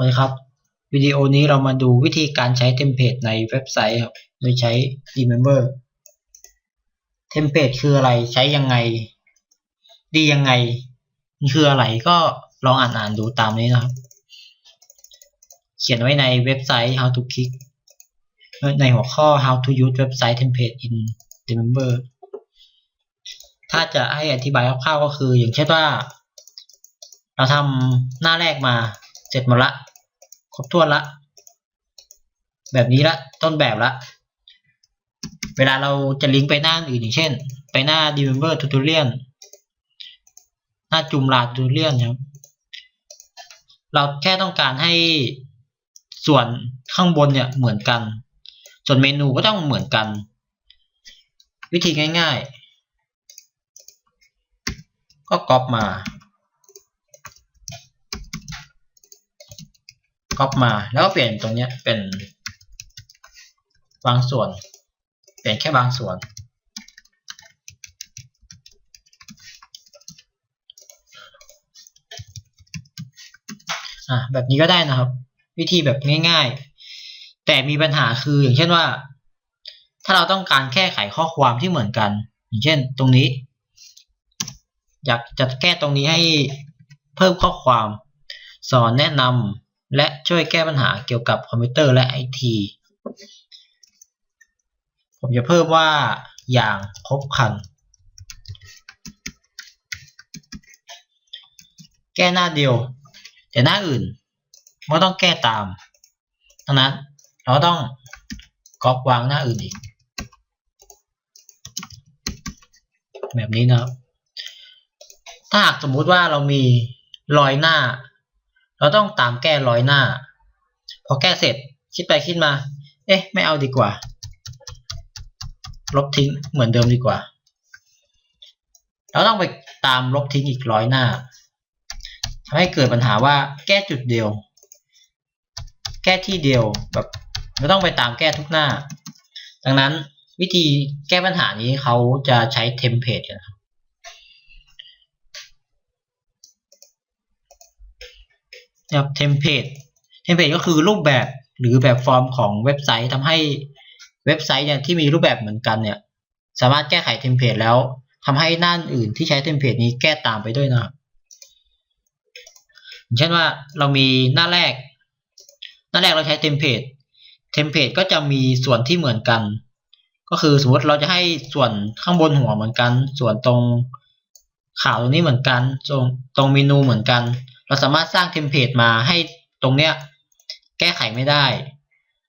วัสดีครับ วิดีโอนี้เรามาดูวิธีการใช้เทมเพลตในเว็บไซต์ครับ โดยใช้ Remember เทมเพลตคืออะไรใช้ยังไง ดียังไง มันคืออะไรก็ลองอ่านอ่านดูตามนี้นะครับ เขียนไว้ในเว็บไซต์ how to click ในหัวข้อ how to use website template in Remember ถ้าจะให้อธิบายคร่าวๆก็คือ อย่างเช่นว่า เราทำหน้าแรกมาเสร็จหมดละ รบถ้วนละ แบบนี้ละ ต้นแบบละ เวลาเราจะลิงก์ไปหน้าอื่นอย่างเช่น ไปหน้า Remember Tutorial หน้าจุมลา Tutorial ครับเราแค่ต้องการให้ส่วนข้างบนเนี่ยเหมือนกัน ส่วนเมนูก็ต้องเหมือนกัน วิธีง่าย ๆ ก็ก๊อปมา ก๊อปมาแล้วก็เปลี่ยนตรงนี้เป็นบางส่วน เปลี่ยนแค่บางส่วน อะแบบนี้ก็ได้นะครับ วิธีแบบง่าย ๆ แต่มีปัญหาคืออย่างเช่นว่า ถ้าเราต้องการแก้ไขข้อความที่เหมือนกัน อย่างเช่น ตรงนี้ อยากจะแก้ตรงนี้ให้เพิ่มข้อความ สอนแนะนำ และช่วยแก้ปัญหาเกี่ยวกับคอมพิวเตอร์และไอทีผมจะเพิ่มว่าอย่างครบครัน แก้หน้าเดียว แต่หน้าอื่นก็ต้องแก้ตามดังนั้นเราต้องก๊อปวางหน้าอื่นอีก แบบนี้นะครับ ถ้าหากสมมุติว่าเรามีรอยหน้า เราต้องตามแก้ร้อยหน้า พอแก้เสร็จคิดไปคิดมา เอ๊ะ ไม่เอาดีกว่า ลบทิ้งเหมือนเดิมดีกว่า เราต้องไปตามลบทิ้งอีกร้อยหน้าทำให้เกิดปัญหาว่าแก้จุดเดียว แก้ที่เดียวแบบเราต้องไปตามแก้ทุกหน้า ดังนั้นวิธีแก้ปัญหานี้เขาจะใช้เทมเพลตกันครับ นะครับเทมเพลตเทมเพลตก็คือรูปแบบหรือแบบฟอร์มของเว็บไซต์ทำให้เว็บไซต์เนี่ยที่มีรูปแบบเหมือนกันเนี่ยสามารถแก้ไขเทมเพลตแล้วทำให้หน้าอื่นที่ใช้เทมเพลตนี้แก้ตามไปด้วยนะครับเช่นว่าเรามีหน้าแรก หน้าแรกเราใช้เทมเพลตเทมเพลตก็จะมีส่วนที่เหมือนกัน ก็คือสมมติเราจะให้ส่วนข้างบนหัวเหมือนกัน ส่วนตรงข่าวตรงนี้เหมือนกัน ตรงตรงเมนูเหมือนกัน เราสามารถสร้างเทมเพลตมาให้ตรงเนี้ยแก้ไขไม่ได้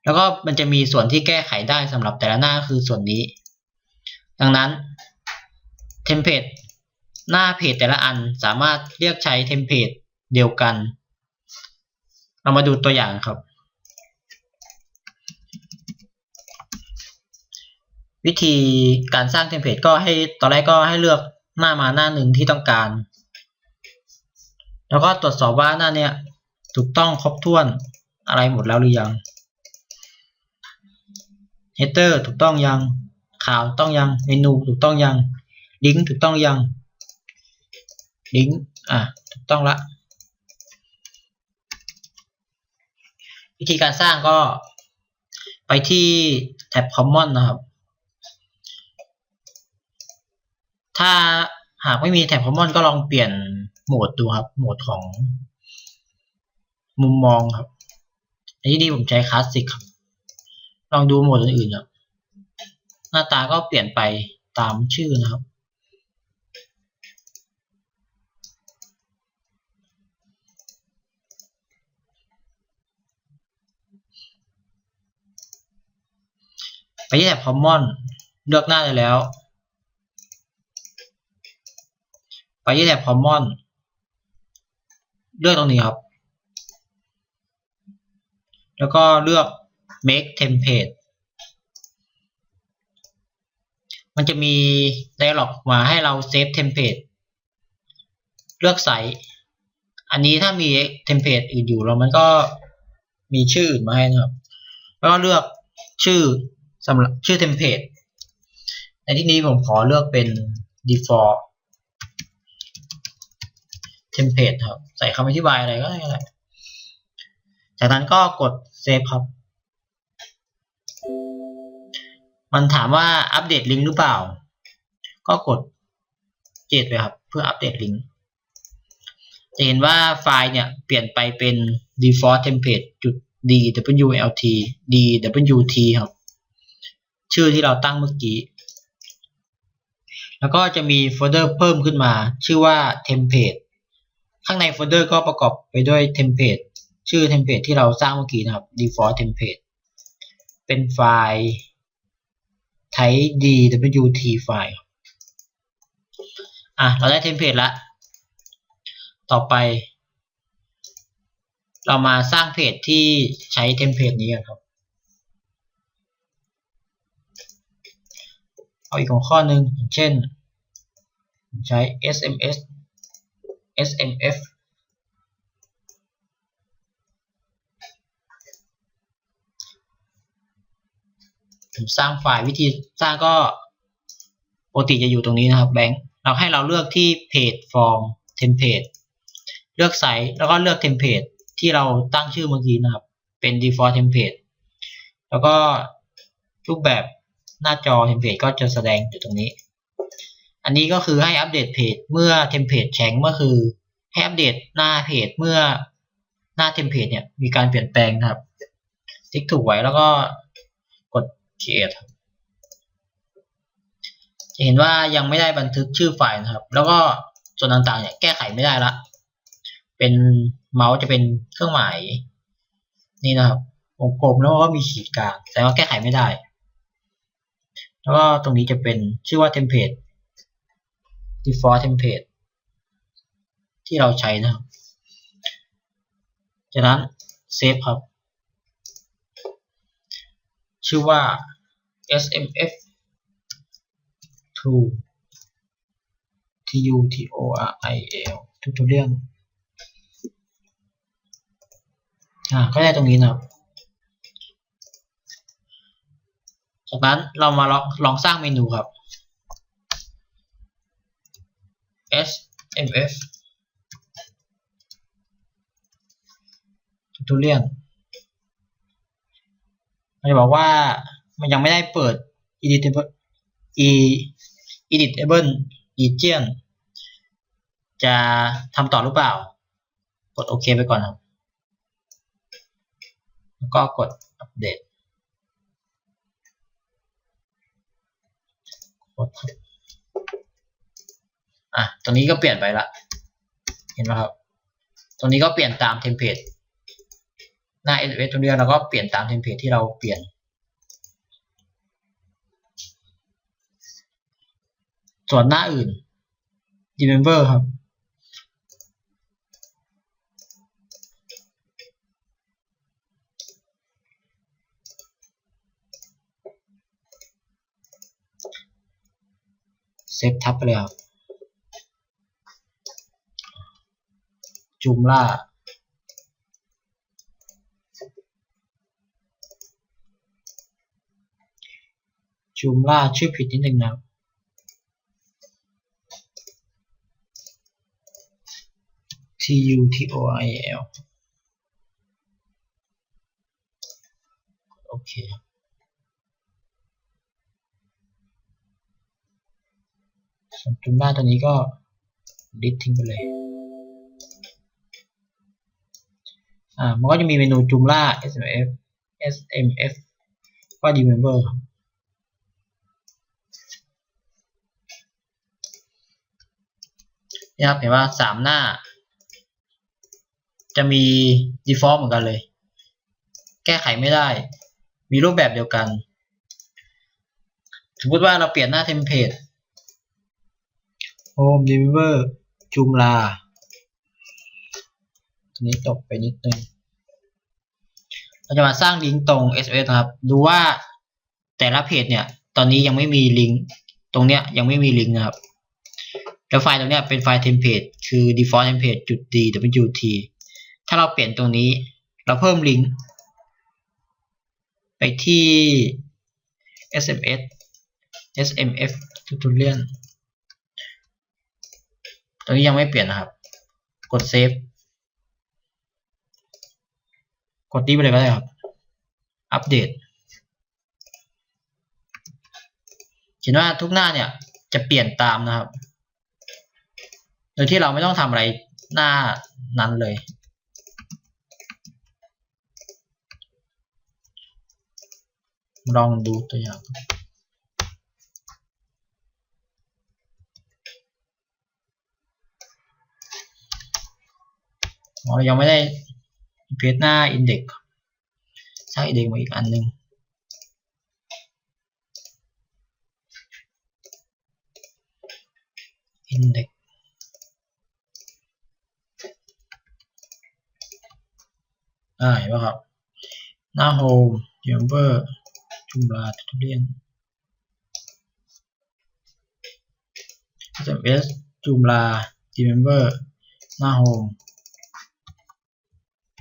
แล้วก็มันจะมีส่วนที่แก้ไขได้สำหรับแต่ละหน้าคือส่วนนี้ ดังนั้นเทมเพลตหน้าเพจแต่ละอันสามารถเรียกใช้เทมเพลตเดียวกัน เรามาดูตัวอย่างครับ วิธีการสร้างเทมเพลตก็ให้ตอนแรกก็ให้เลือกหน้ามาหน้าหนึ่งที่ต้องการ แล้วก็ตรวจสอบว่าหน้าเนี้ยถูกต้องครบถ้วนอะไรหมดแล้วหรือยัง header ถูกต้องยัง ข่าวต้องยัง เมนูถูกต้องยัง ลิงก์ถูกต้องยัง ลิงก์อะถูกต้องละ วิธีการสร้างก็ไปที่แท็บ Common นะครับ ถ้าหากไม่มีแท็บ Common ก็ลองเปลี่ยน โหมดดูครับ โหมดของมุมมองครับในที่นี้ผมใช้คลาสสิกครับ ลองดูโหมดอื่นๆครับ หน้าตาก็เปลี่ยนไปตามชื่อนะครับ ไปที่แท็บ Common เลือกหน้าได้แล้ว ไปที่แท็บ Common เลือกตรงนี้ครับ แล้วก็เลือก make template มันจะมี dialog มาให้เราเซฟเทมเพลตเลือกไซส์อันนี้ถ้ามีเทมเพลตอื่นอยู่แล้วมันก็มีชื่ออื่นมาให้นะครับ แล้วก็เลือกชื่อสำหรับชื่อเทมเพลตในที่นี้ผมขอเลือกเป็น default template ครับ ใส่คำอธิบายอะไรก็ได้ก็ได้ จากนั้นก็กดเซฟครับ มันถามว่าอัปเดตลิงก์หรือเปล่า ก็กดเจ็ดไปครับ เพื่ออัปเดตลิงก์จะเห็นว่าไฟล์เนี่ยเปลี่ยนไปเป็น default template จุด dwlt dwt ครับ ชื่อที่เราตั้งเมื่อกี้ แล้วก็จะมีโฟลเดอร์เพิ่มขึ้นมา ชื่อว่า template ข้างในโฟลเดอร์ก็ประกอบไปด้วย template ชื่อ template ที่เราสร้างเมื่อกี้นะครับ default template เป็นไฟล์ type dwt ไฟล์อะ เราได้ template แล้วต่อไป เรามาสร้างเพจที่ใช้เทมเพลตนี้กันครับ เอาอีกหัวข้อหนึ่งเช่น ใช้ SMS SMF ผมสร้างไฟล์วิธีสร้างก็ปกติจะอยู่ตรงนี้นะครับแบงค์เราให้เราเลือกที่เพจ form template เลือกไซส์แล้วก็เลือก template ที่เราตั้งชื่อเมื่อกี้นะครับ เป็น default template แล้วก็รูปแบบหน้าจอ template ก็จะแสดงอยู่ตรงนี้ อันนี้ก็คือให้อัปเดตเพจเมื่อ template แชงเมื่อคือ ให้อัปเดตหน้าเพจเมื่อหน้า template เนี่ยมีการเปลี่ยนแปลงครับ ติ๊กถูกไว้แล้วก็กด create จะเห็นว่ายังไม่ได้บันทึกชื่อไฟล์นะครับ แล้วก็ส่วนต่างๆเนี่ยแก้ไขไม่ได้ละ เป็นเมาส์จะเป็นเครื่องหมายนี่นะครับวงกลมแล้วก็มีขีดกลางแต่ว่าแก้ไขไม่ได้ แล้วก็ตรงนี้จะเป็นชื่อว่า template default template ที่เราใช้นะครับ จากนั้นเซฟครับ ชื่อว่า smf to t u t o r i l tutorial อ่าก็ได้ตรงนี้นะครับจากนั้นเรามาลองลองสร้างเมนูครับ smf tutorial มันจะบอกว่ามันยังไม่ได้เปิด editable editable region จะทำต่อหรือเปล่า กดโอเคไปก่อนครับ แล้วก็กดอัปเดตกดครับอะ ต รงนี้ก็เปลี่ยนไปละ เห็นไหมครับ ตรงนี้ก็เปลี่ยนตามเทมเพลตหน้า s ตรงนี้เราก็เปลี่ยนตามเทมเพลตที่เราเปลี่ยน ส่วนหน้าอื่น remember ครับเซฟทับไปเลยครับ จุมล่าจุมล่าชื่อผิดนิดนึงนะครับ T U T O I L โอเคส่วนจุมล่าตัวนี้ก็ดิสทิ้งไปเลย อ่า มันก็จะมีเมนูจุมล่า SMF SMF ก็ remember ครับนี่ครับเห็นว่าสามหน้า จะมี default เหมือนกันเลย แก้ไขไม่ได้ มีรูปแบบเดียวกัน สมมติว่าเราเปลี่ยนหน้าเทมเพลต Home Deliver จุมลา ทีนี้ตกไปนิดนึงเราจะมาสร้างลิงก์ตรง SMS นะครับ ดูว่าแต่ละเพจเนี่ย ตอนนี้ยังไม่มีลิงก์ ตรงเนี้ยยังไม่มีลิงก์นะครับ แล้วไฟล์ตรงเนี้ยเป็นไฟล์เทมเพลต คือ default template จุด dwt ถ้าเราเปลี่ยนตรงนี้ เราเพิ่มลิงก์ไปที่ sms smf tutorial ตรงนี้ยังไม่เปลี่ยนนะครับ กดเซฟ กดนี้ไปเลยก็ได้ครับ อัปเดตเห็นว่าทุกหน้าเนี่ยจะเปลี่ยนตามนะครับ โดยที่เราไม่ต้องทำอะไรหน้านั้นเลย ลองดูตัวอย่างอ๋อยังไม่ได้ Vietnam Index xác định. Một anh. ninh index à hiểu không na hồ nhóm vợ chung là trung liên. Sms chung là team member na hồ.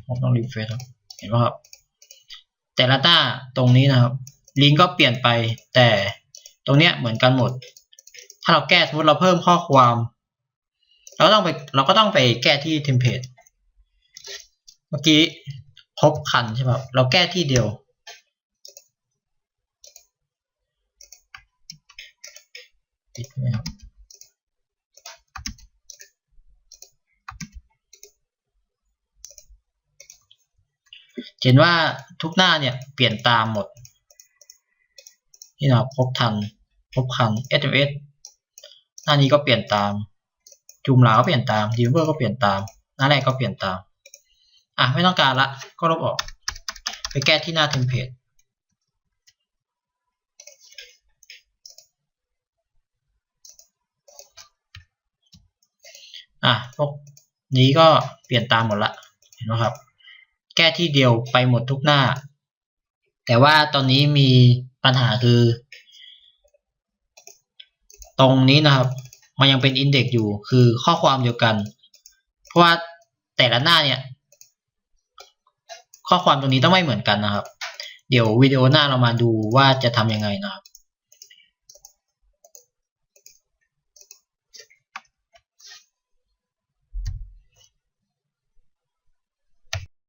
ผมต้องรีเฟรชครับ เห็นป่ะครับ แต่ละหน้าตรงนี้นะครับ ลิงก์ก็เปลี่ยนไป แต่ตรงเนี้ยเหมือนกันหมด ถ้าเราแก้สมมติเราเพิ่มข้อความ เราต้องไปเราก็ต้องไปแก้ที่เทมเพลต เมื่อกี้พบคันใช่ป่ะเราแก้ที่เดียวติดไหมครับ เห็นว่าทุกหน้าเนี่ยเปลี่ยนตามหมดนี่นะครับพบทันพบคัน SMS หน้านี้ก็เปลี่ยนตามจูมลาก็เปลี่ยนตามดีเวอร์ก็เปลี่ยนตาม หน้าแรกก็เปลี่ยนตาม อะไม่ต้องการละก็ลบออก ไปแก้ที่หน้าเทมเพลตอะพวกนี้ก็เปลี่ยนตามหมดละเห็นไหมครับ แก้ที่เดียวไปหมดทุกหน้า แต่ว่าตอนนี้มีปัญหาคือ ตรงนี้นะครับ มันยังเป็นอินเด็กซ์อยู่คือข้อความเดียวกัน เพราะว่าแต่ละหน้าเนี่ย ข้อความตรงนี้ต้องไม่เหมือนกันนะครับ เดี๋ยววิดีโอหน้าเรามาดูว่าจะทำยังไงนะครับ